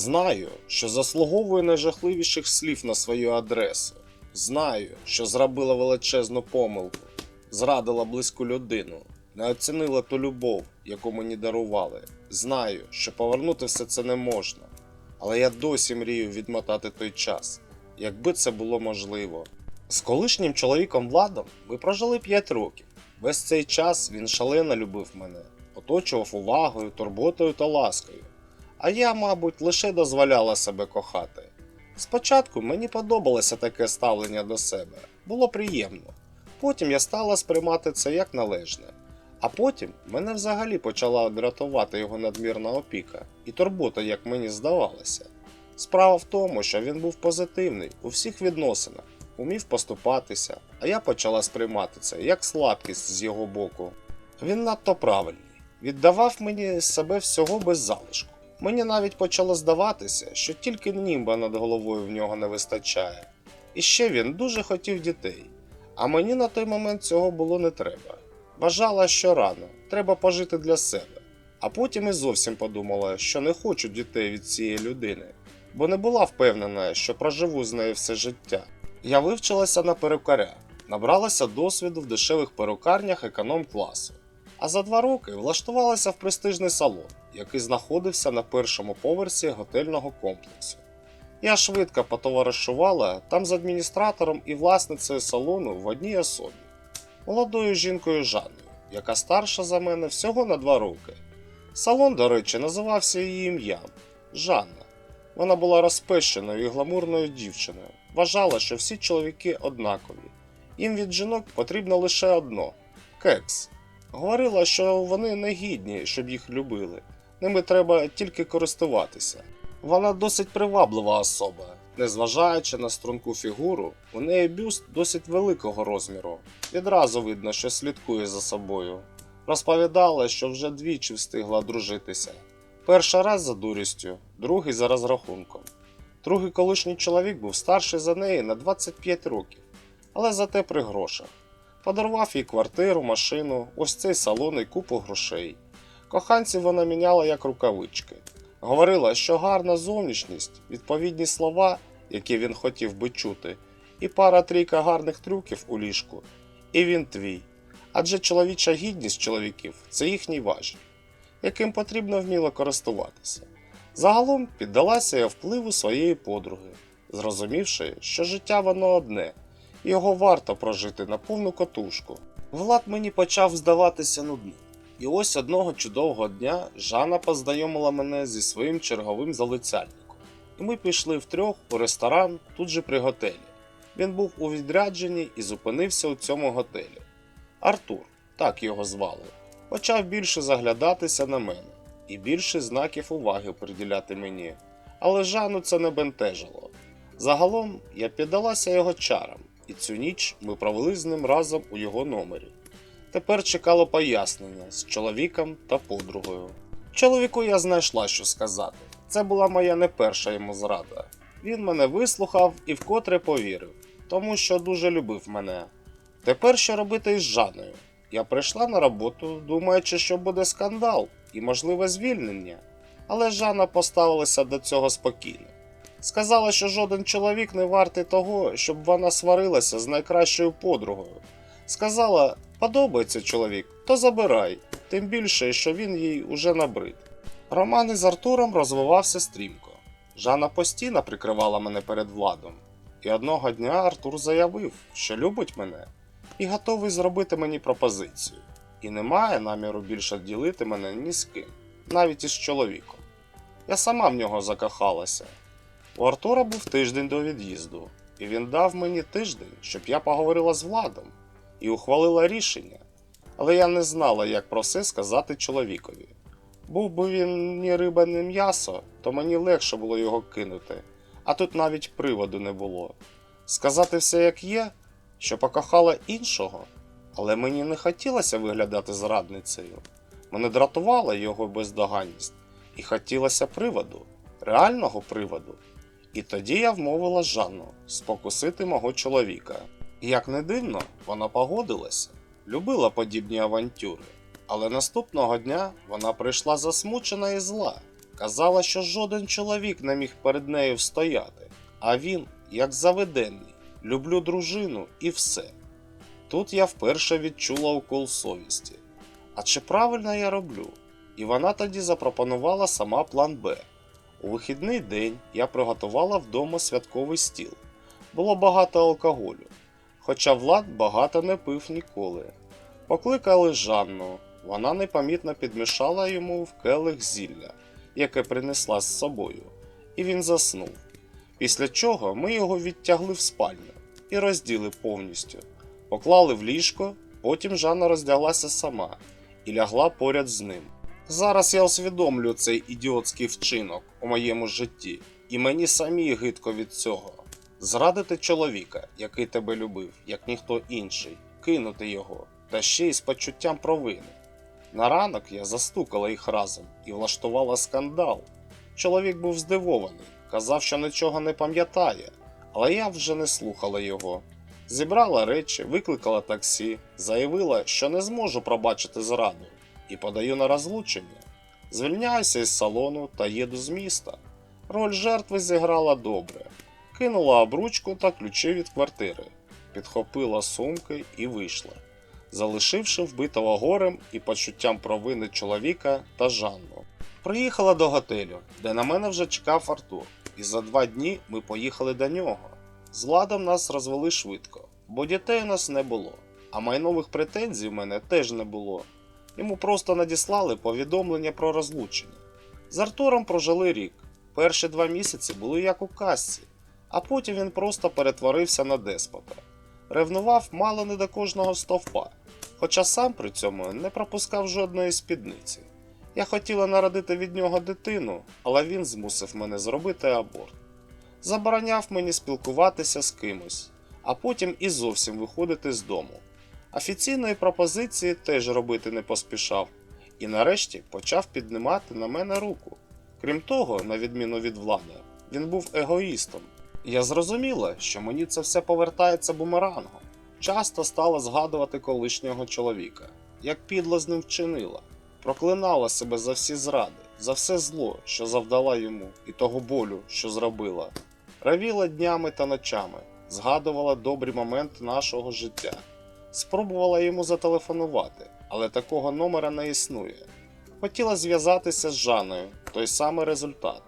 Знаю, що заслуговую найжахливіших слів на свою адресу. Знаю, що зробила величезну помилку, зрадила близьку людину, не оцінила ту любов, яку мені дарували. Знаю, що повернути все це не можна, але я досі мрію відмотати той час, якби це було можливо. З колишнім чоловіком Владом ми прожили 5 років. Весь цей час він шалено любив мене, оточував увагою, турботою та ласкою. А я, мабуть, лише дозволяла себе кохати. Спочатку мені подобалося таке ставлення до себе, було приємно. Потім я стала сприймати це як належне. А потім мене взагалі почала дратувати його надмірна опіка і турбота, як мені здавалося. Справа в тому, що він був позитивний у всіх відносинах, умів поступатися, а я почала сприймати це як слабкість з його боку. Він надто правильний, віддавав мені себе всього без залишку. Мені навіть почало здаватися, що тільки німба над головою в нього не вистачає. І ще він дуже хотів дітей, а мені на той момент цього було не треба. Вважала, що рано, треба пожити для себе. А потім і зовсім подумала, що не хочу дітей від цієї людини, бо не була впевнена, що проживу з нею все життя. Я вивчилася на перукаря, набралася досвіду в дешевих перукарнях економ-класу, а за два роки влаштувалася в престижний салон, який знаходився на першому поверсі готельного комплексу. Я швидко потоваришувала там з адміністратором і власницею салону в одній особі, молодою жінкою Жанною, яка старша за мене всього на два роки. Салон, до речі, називався її ім'ям Жанна. Вона була розпещеною і гламурною дівчиною, вважала, що всі чоловіки однакові. Їм від жінок потрібно лише одно кекс. Говорила, що вони не гідні, щоб їх любили. Ними треба тільки користуватися. Вона досить приваблива особа. Незважаючи на струнку фігуру, у неї бюст досить великого розміру. Відразу видно, що слідкує за собою. Розповідала, що вже двічі встигла одружитися. Перший раз за дурістю, другий за розрахунком. Другий колишній чоловік був старший за неї на 25 років, але зате при грошах. Подарував їй квартиру, машину, ось цей салон і купу грошей. Коханців вона міняла як рукавички. Говорила, що гарна зовнішність, відповідні слова, які він хотів би чути, і пара трійка гарних трюків у ліжку, і він твій. Адже чоловіча гідність чоловіків це їхній важіль, яким потрібно вміло користуватися. Загалом піддалася я впливу своєї подруги, зрозумівши, що життя воно одне, його варто прожити на повну котушку. Влад мені почав здаватися нудним. І ось одного чудового дня Жанна познайомила мене зі своїм черговим залицяльником. І ми пішли втрьох у ресторан тут же при готелі. Він був у відрядженні і зупинився у цьому готелі. Артур, так його звали, почав більше заглядатися на мене і більше знаків уваги приділяти мені. Але Жанну це не бентежило. Загалом я піддалася його чарам, і цю ніч ми провели з ним разом у його номері. Тепер чекало пояснення з чоловіком та подругою. Чоловіку я знайшла, що сказати. Це була моя не перша йому зрада. Він мене вислухав і вкотре повірив, тому що дуже любив мене. Тепер що робити із Жанною? Я прийшла на роботу, думаючи, що буде скандал і можливе звільнення. Але Жанна поставилася до цього спокійно. Сказала, що жоден чоловік не вартий того, щоб вона сварилася з найкращою подругою. Сказала, подобається чоловік, то забирай, тим більше, що він їй уже набрид. Роман із Артуром розвивався стрімко. Жанна постійно прикривала мене перед владом. І одного дня Артур заявив, що любить мене і готовий зробити мені пропозицію. І не має наміру більше ділити мене ні з ким, навіть із чоловіком. Я сама в нього закохалася. У Артура був тиждень до від'їзду, і він дав мені тиждень, щоб я поговорила з владом і ухвалила рішення. Але я не знала, як про це сказати чоловікові. Був би він ні риба, ні м'ясо, то мені легше було його кинути, а тут навіть приводу не було. Сказати все як є, що покохала іншого, але мені не хотілося виглядати зрадницею. Мене дратувала його бездоганність, і хотілося приводу, реального приводу. І тоді я вмовила Жанну спокусити мого чоловіка. Як не дивно, вона погодилася, любила подібні авантюри. Але наступного дня вона прийшла засмучена і зла. Казала, що жоден чоловік не міг перед нею встояти, а він, як заведений, люблю дружину і все. Тут я вперше відчула укол совісті. А чи правильно я роблю? І вона тоді запропонувала сама план Б. У вихідний день я приготувала вдома святковий стіл. Було багато алкоголю, хоча Влад багато не пив ніколи. Покликали Жанну, вона непомітно підмішала йому в келих зілля, яке принесла з собою, і він заснув. Після чого ми його відтягли в спальню і розділи повністю. Поклали в ліжко, потім Жанна роздяглася сама і лягла поряд з ним. Зараз я усвідомлю цей ідіотський вчинок у моєму житті, і мені самі гидко від цього. Зрадити чоловіка, який тебе любив, як ніхто інший, кинути його, та ще й з почуттям провини. На ранок я застукала їх разом і влаштувала скандал. Чоловік був здивований, казав, що нічого не пам'ятає, але я вже не слухала його. Зібрала речі, викликала таксі, заявила, що не зможу пробачити зраду, і подаю на розлучення. Звільняюся із салону та їду з міста. Роль жертви зіграла добре. Кинула обручку та ключі від квартири, підхопила сумки і вийшла, залишивши вбитого горем і почуттям провини чоловіка та Жанну. Приїхала до готелю, де на мене вже чекав Артур, і за два дні ми поїхали до нього. З Владом нас розвели швидко, бо дітей у нас не було, а майнових претензій в мене теж не було. Йому просто надіслали повідомлення про розлучення. З Артуром прожили рік. Перші два місяці були як у казці, а потім він просто перетворився на деспота. Ревнував мало не до кожного стовпа, хоча сам при цьому не пропускав жодної спідниці. Я хотіла народити від нього дитину, але він змусив мене зробити аборт. Забороняв мені спілкуватися з кимось, а потім і зовсім виходити з дому. Офіційної пропозиції теж робити не поспішав, і нарешті почав піднімати на мене руку. Крім того, на відміну від влади, він був егоїстом. Я зрозуміла, що мені це все повертається бумерангом. Часто стала згадувати колишнього чоловіка, як підло з ним вчинила, проклинала себе за всі зради, за все зло, що завдала йому, і того болю, що зробила. Равіла днями та ночами, згадувала добрі моменти нашого життя. Спробувала йому зателефонувати, але такого номера не існує. Хотіла зв'язатися з Жаною, той самий результат.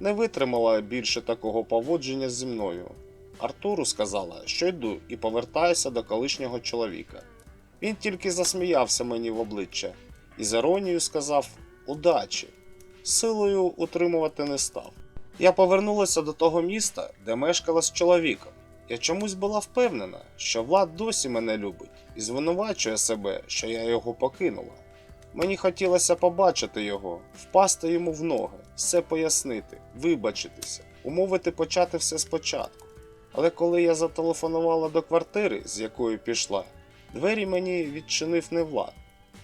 Не витримала більше такого поводження зі мною. Артуру сказала, що йду і повертаюся до колишнього чоловіка. Він тільки засміявся мені в обличчя і з іронією сказав удачі. Силою утримувати не став. Я повернулася до того міста, де мешкала з чоловіком. Я чомусь була впевнена, що Влад досі мене любить і звинувачує себе, що я його покинула. Мені хотілося побачити його, впасти йому в ноги, все пояснити, вибачитися, умовити почати все спочатку. Але коли я зателефонувала до квартири, з якої пішла, двері мені відчинив не Влад.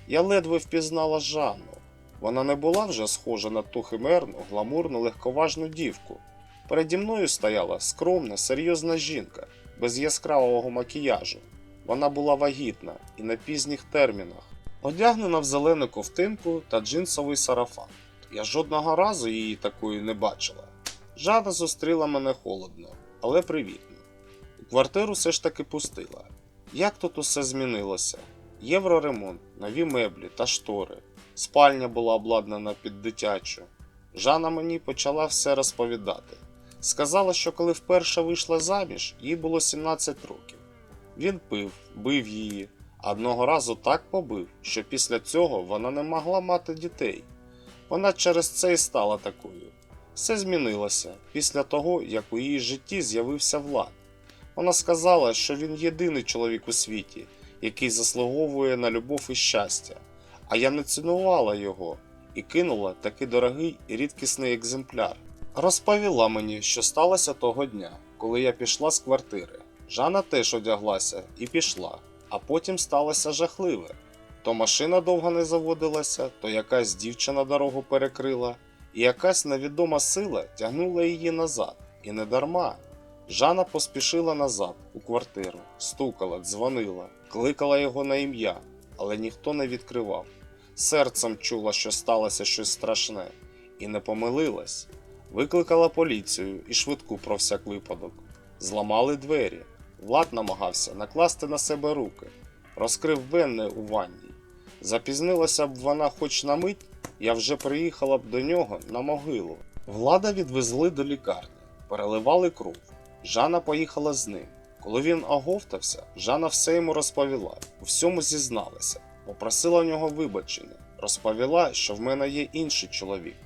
Я ледве впізнала Жанну. Вона не була вже схожа на ту химерну, гламурну, легковажну дівку. Переді мною стояла скромна, серйозна жінка, без яскравого макіяжу. Вона була вагітна і на пізніх термінах, одягнена в зелену ковтинку та джинсовий сарафан. Я жодного разу її такою не бачила. Жада зустріла мене холодно, але привітно. У квартиру все ж таки пустила. Як тут усе змінилося? Євроремонт, нові меблі та штори. Спальня була обладнана під дитячу. Жанна мені почала все розповідати. Сказала, що коли вперше вийшла заміж, їй було 17 років. Він пив, бив її, одного разу так побив, що після цього вона не могла мати дітей. Вона через це і стала такою. Все змінилося після того, як у її житті з'явився Влад. Вона сказала, що він єдиний чоловік у світі, який заслуговує на любов і щастя, а я не цінувала його і кинула такий дорогий рідкісний екземпляр. Розповіла мені, що сталося того дня, коли я пішла з квартири. Жанна теж одяглася і пішла, а потім сталося жахливе. То машина довго не заводилася, то якась дівчина дорогу перекрила, і якась невідома сила тягнула її назад, і не дарма. Жанна поспішила назад у квартиру, стукала, дзвонила, кликала його на ім'я, але ніхто не відкривав. Серцем чула, що сталося щось страшне, і не помилилась. Викликала поліцію і швидку про всяк випадок. Зламали двері. Влад намагався накласти на себе руки, розкрив венни у ванні. Запізнилася б вона хоч на мить, я вже приїхала б до нього на могилу. Влада відвезли до лікарні, переливали кров. Жанна поїхала з ним. Коли він оговтався, Жанна все йому розповіла, у всьому зізналася, попросила у нього вибачення, розповіла, що в мене є інший чоловік.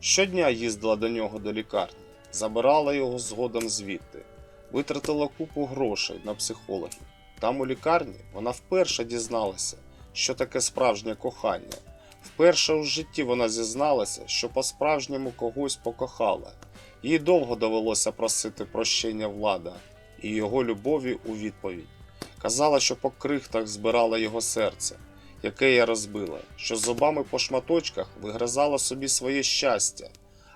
Щодня їздила до нього до лікарні, забирала його згодом звідти, витратила купу грошей на психологів. Там у лікарні вона вперше дізналася, що таке справжнє кохання. Вперше у житті вона зізналася, що по-справжньому когось покохала. Їй довго довелося просити прощення влада і його любові у відповідь. Казала, що по крихтах збирала його серце, яке я розбила, що зубами по шматочках вигризала собі своє щастя.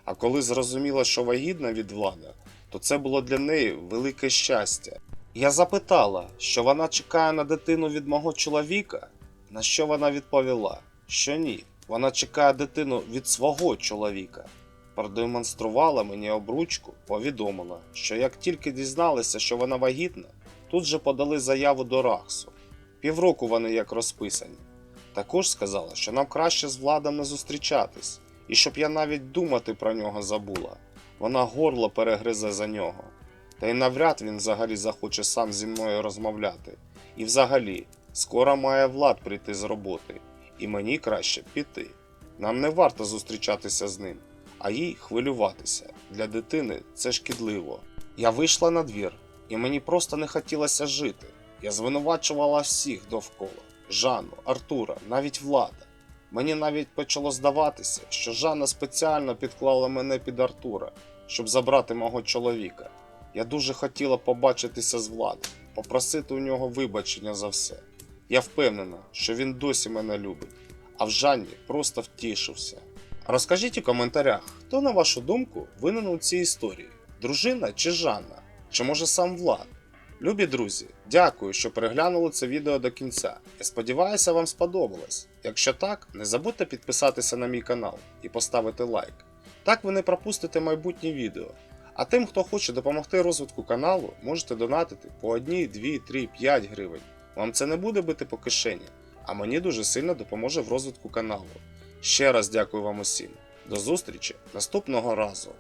А коли зрозуміла, що вагітна від влада, то це було для неї велике щастя. Я запитала, що вона чекає на дитину від мого чоловіка, на що вона відповіла, що ні, вона чекає дитину від свого чоловіка. Продемонструвала мені обручку, повідомила, що як тільки дізналися, що вона вагітна, тут же подали заяву до Рахсу. Півроку вони як розписані. Також сказала, що нам краще з владом не зустрічатись, і щоб я навіть думати про нього забула. Вона горло перегризе за нього. Та й навряд він взагалі захоче сам зі мною розмовляти. І взагалі, скоро має влад прийти з роботи, і мені краще піти. Нам не варто зустрічатися з ним, а їй хвилюватися. Для дитини це шкідливо. Я вийшла на двір, і мені просто не хотілося жити. Я звинувачувала всіх довкола: Жанну, Артура, навіть влада. Мені навіть почало здаватися, що Жанна спеціально підклала мене під Артура, щоб забрати мого чоловіка. Я дуже хотіла побачитися з владом, попросити у нього вибачення за все. Я впевнена, що він досі мене любить, а в Жанні просто втішився. Розкажіть у коментарях, хто, на вашу думку, винен у цій історії: дружина чи Жанна? Чи може сам Влад? Любі друзі, дякую, що переглянули це відео до кінця. Я сподіваюся, вам сподобалось. Якщо так, не забудьте підписатися на мій канал і поставити лайк. Так ви не пропустите майбутні відео. А тим, хто хоче допомогти розвитку каналу, можете донатити по 1, 2, 3, 5 гривень. Вам це не буде бити по кишені, а мені дуже сильно допоможе в розвитку каналу. Ще раз дякую вам усім. До зустрічі наступного разу.